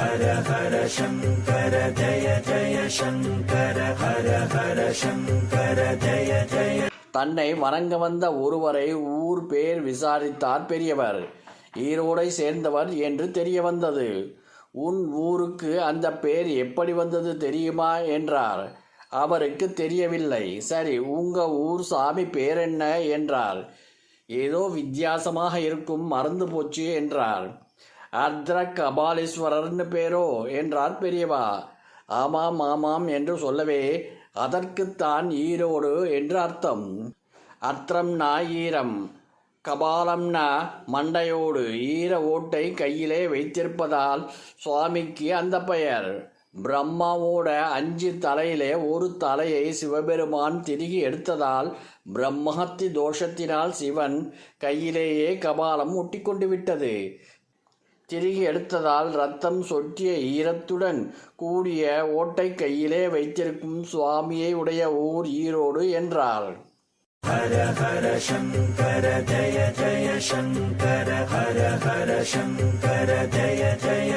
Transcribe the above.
ஹர ஹர சங்கர ஜய ஜய சங்கர ஹர ஹர சங்கர ஜய ஜய. தன்னை வணங்க வந்த ஒருவரை ஊர் பேர் விசாரித்தார் பெரியவர். ஈரோடை சேர்ந்தவர் என்று தெரிய வந்தது. உன் ஊருக்கு அந்த பேர் எப்படி வந்தது தெரியுமா என்றார். அவருக்கு தெரியவில்லை. சரி உங்க ஊர் சாமி பேர் என்ன என்றார். ஏதோ வித்தியாசமாக இருக்கும் மறந்து போச்சு என்றார். அர்த்ர கபாலீஸ்வரர்னு பேரோ என்றார் பெரியவா. ஆமாம் ஆமாம் என்று சொல்லவே அதற்குத்தான் ஈரோடு என்று அர்த்தம். அர்த்தம்னா ஈரம். கபாலம்னா மண்டையோடு. ஈர ஓட்டை கையிலே வைத்திருப்பதால் சுவாமிக்கு அந்த பெயர். பிரம்மாவோட அஞ்சு தலையிலே ஒரு தலையை சிவபெருமான் திருகி எடுத்ததால் பிரம்மஹத்தி தோஷத்தினால் சிவன் கையிலேயே கபாலம் ஒட்டிக்கொண்டு விட்டது. திருகி எடுத்ததால் ரத்தம் சொட்டிய ஈரத்துடன் கூடிய ஓட்டை கையிலே வைத்திருக்கும் சுவாமியை உடைய ஊர் ஈரோடு என்றார் ஹர ஹர சங்கர ஜய ஜய சங்கர ஹர ஹர சங்கர ஜய ஜய